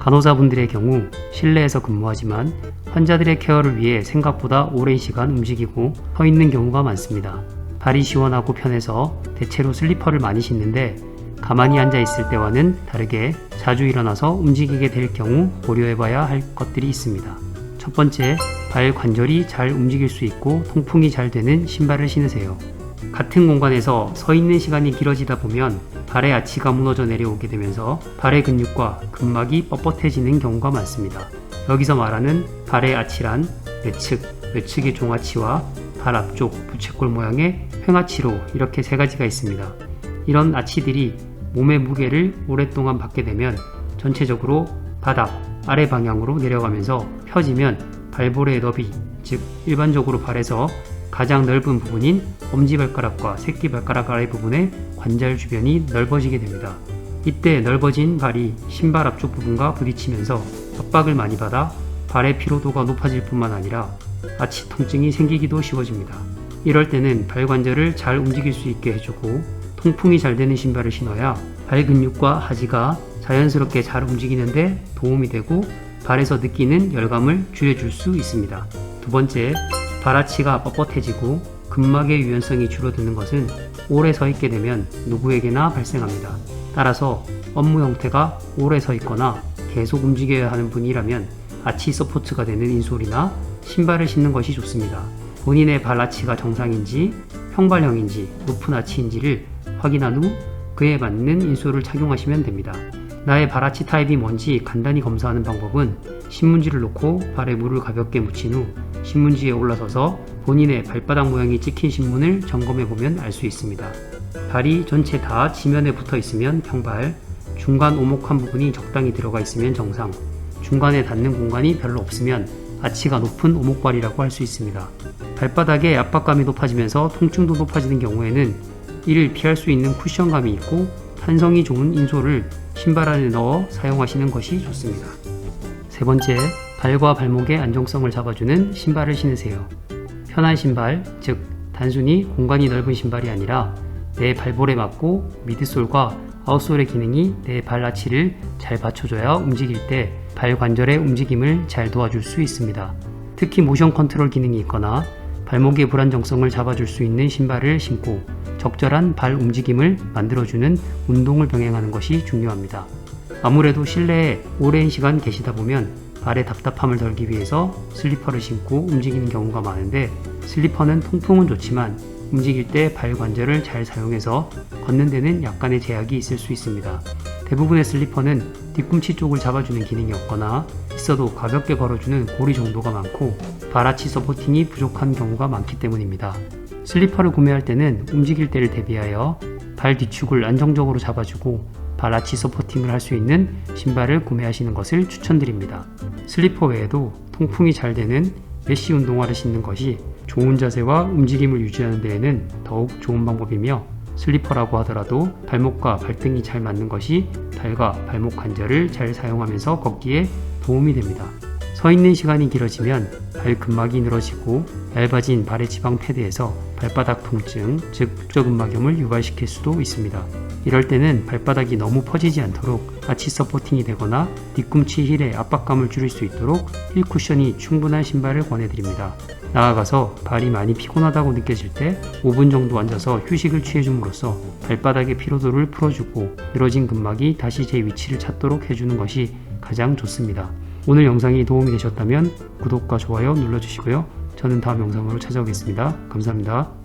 간호사분들의 경우 실내에서 근무하지만 환자들의 케어를 위해 생각보다 오랜 시간 움직이고 서 있는 경우가 많습니다. 발이 시원하고 편해서 대체로 슬리퍼를 많이 신는데 가만히 앉아 있을 때와는 다르게 자주 일어나서 움직이게 될 경우 고려해봐야 할 것들이 있습니다. 첫 번째, 발 관절이 잘 움직일 수 있고 통풍이 잘 되는 신발을 신으세요. 같은 공간에서 서 있는 시간이 길어지다 보면 발의 아치가 무너져 내려오게 되면서 발의 근육과 근막이 뻣뻣해지는 경우가 많습니다. 여기서 말하는 발의 아치란 외측, 외측의 종아치와 발 앞쪽 부채꼴 모양의 횡아치로 이렇게 세 가지가 있습니다. 이런 아치들이 몸의 무게를 오랫동안 받게 되면 전체적으로 바닥 아래 방향으로 내려가면서 펴지면 발볼의 너비, 즉 일반적으로 발에서 가장 넓은 부분인 엄지발가락과 새끼발가락 아래 부분의 관절 주변이 넓어지게 됩니다. 이때 넓어진 발이 신발 앞쪽 부분과 부딪히면서 압박을 많이 받아 발의 피로도가 높아질 뿐만 아니라 아치 통증이 생기기도 쉬워집니다. 이럴 때는 발 관절을 잘 움직일 수 있게 해주고 통풍이 잘 되는 신발을 신어야 발 근육과 하지가 자연스럽게 잘 움직이는데 도움이 되고 발에서 느끼는 열감을 줄여줄 수 있습니다. 두 번째, 발아치가 뻣뻣해지고 근막의 유연성이 줄어드는 것은 오래 서 있게 되면 누구에게나 발생합니다. 따라서 업무 형태가 오래 서 있거나 계속 움직여야 하는 분이라면 아치 서포트가 되는 인솔이나 신발을 신는 것이 좋습니다. 본인의 발 아치가 정상인지 평발형인지 높은 아치인지를 확인한 후 그에 맞는 인솔을 착용하시면 됩니다. 나의 발아치 타입이 뭔지 간단히 검사하는 방법은 신문지를 놓고 발에 물을 가볍게 묻힌 후 신문지에 올라서서 본인의 발바닥 모양이 찍힌 신문을 점검해 보면 알 수 있습니다. 발이 전체 다 지면에 붙어 있으면 평발, 중간 오목한 부분이 적당히 들어가 있으면 정상, 중간에 닿는 공간이 별로 없으면 아치가 높은 오목발이라고 할 수 있습니다. 발바닥에 압박감이 높아지면서 통증도 높아지는 경우에는 이를 피할 수 있는 쿠션감이 있고 탄성이 좋은 인솔을 신발 안에 넣어 사용하시는 것이 좋습니다. 세 번째, 발과 발목의 안정성을 잡아주는 신발을 신으세요. 편한 신발, 즉 단순히 공간이 넓은 신발이 아니라 내 발볼에 맞고 미드솔과 아웃솔의 기능이 내 발아치를 잘 받쳐줘야 움직일 때 발 관절의 움직임을 잘 도와줄 수 있습니다. 특히 모션 컨트롤 기능이 있거나 발목의 불안정성을 잡아줄 수 있는 신발을 신고 적절한 발 움직임을 만들어주는 운동을 병행하는 것이 중요합니다. 아무래도 실내에 오랜 시간 계시다 보면 발의 답답함을 덜기 위해서 슬리퍼를 신고 움직이는 경우가 많은데 슬리퍼는 통풍은 좋지만 움직일 때 발 관절을 잘 사용해서 걷는 데는 약간의 제약이 있을 수 있습니다. 대부분의 슬리퍼는 뒤꿈치 쪽을 잡아주는 기능이 없거나 있어도 가볍게 걸어주는 고리 정도가 많고 발아치 서포팅이 부족한 경우가 많기 때문입니다. 슬리퍼를 구매할 때는 움직일 때를 대비하여 발 뒤축을 안정적으로 잡아주고 발아치 서포팅을 할 수 있는 신발을 구매하시는 것을 추천드립니다. 슬리퍼 외에도 통풍이 잘 되는 메쉬 운동화를 신는 것이 좋은 자세와 움직임을 유지하는 데에는 더욱 좋은 방법이며 슬리퍼라고 하더라도 발목과 발등이 잘 맞는 것이 발과 발목 관절을 잘 사용하면서 걷기에 도움이 됩니다. 서 있는 시간이 길어지면 발 근막이 늘어지고 얇아진 발의 지방 패드에서 발바닥 통증, 즉 북저근막염을 유발시킬 수도 있습니다. 이럴 때는 발바닥이 너무 퍼지지 않도록 아치 서포팅이 되거나 뒤꿈치 힐의 압박감을 줄일 수 있도록 힐 쿠션이 충분한 신발을 권해드립니다. 나아가서 발이 많이 피곤하다고 느껴질 때 5분 정도 앉아서 휴식을 취해줌으로써 발바닥의 피로도를 풀어주고 늘어진 근막이 다시 제 위치를 찾도록 해주는 것이 가장 좋습니다. 오늘 영상이 도움이 되셨다면 구독과 좋아요 눌러주시고요. 저는 다음 영상으로 찾아오겠습니다. 감사합니다.